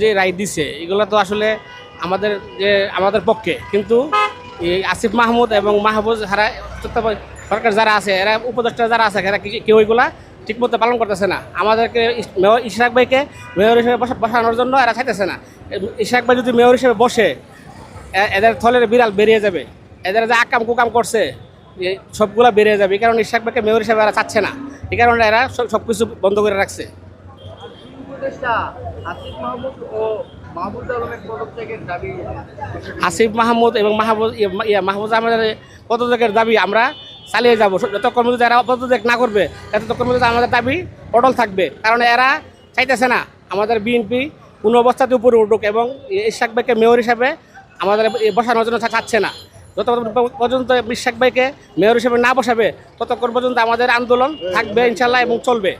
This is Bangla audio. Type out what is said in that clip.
যে রায় দিছে, এগুলো তো আসলে আমাদের যে, আমাদের পক্ষে। কিন্তু আসিফ মাহমুদ এবং মাহবুজ হারা সরকার যারা আছে, এরা উপদেষ্টা যারা আছে, এরা কেউ এগুলা ঠিকমতো পালন করতেছে না। আমাদেরকে মেয়র ইশরাক ভাইকে মেয়র হিসেবে বসানোর জন্য এরা চাইতেছে না। ইশরাক ভাই যদি মেয়র হিসেবে বসে এদের থলের বিড়াল বেরিয়ে যাবে। এদের যে আকাম কুকাম করছে সবগুলা বেরিয়ে যাবে। এই কারণে ইশাক ভাইকে মেয়র হিসেবে এরা চাচ্ছে না। এই কারণে এরা সব কিছু বন্ধ করে রাখছে। আসিফ মাহমুদ মাহমুদ মাহমুদ এবং মাহবুজ ইয়ে- ইয়ে মাহবুজ আহমেদের পদত্যাগের দাবি আমরা চালিয়ে যাব। যত পর্যন্ত এরা পদত্যাগ না করবে ততক্ষণ পর্যন্ত আমাদের দাবি অটল থাকবে। কারণ এরা চাইতেছে না আমাদের বিএনপি কোনো অবস্থাতে উপরে উঠুক এবং ইশাক ভাইকে মেয়র হিসাবে আমাদের বসানোর জন্য চাচ্ছে না। যত পর্যন্ত ইশাক ভাইকে মেয়র হিসেবে না বসাবে ততক্ষণ পর্যন্ত আমাদের আন্দোলন থাকবে ইনশাল্লাহ এবং চলবে।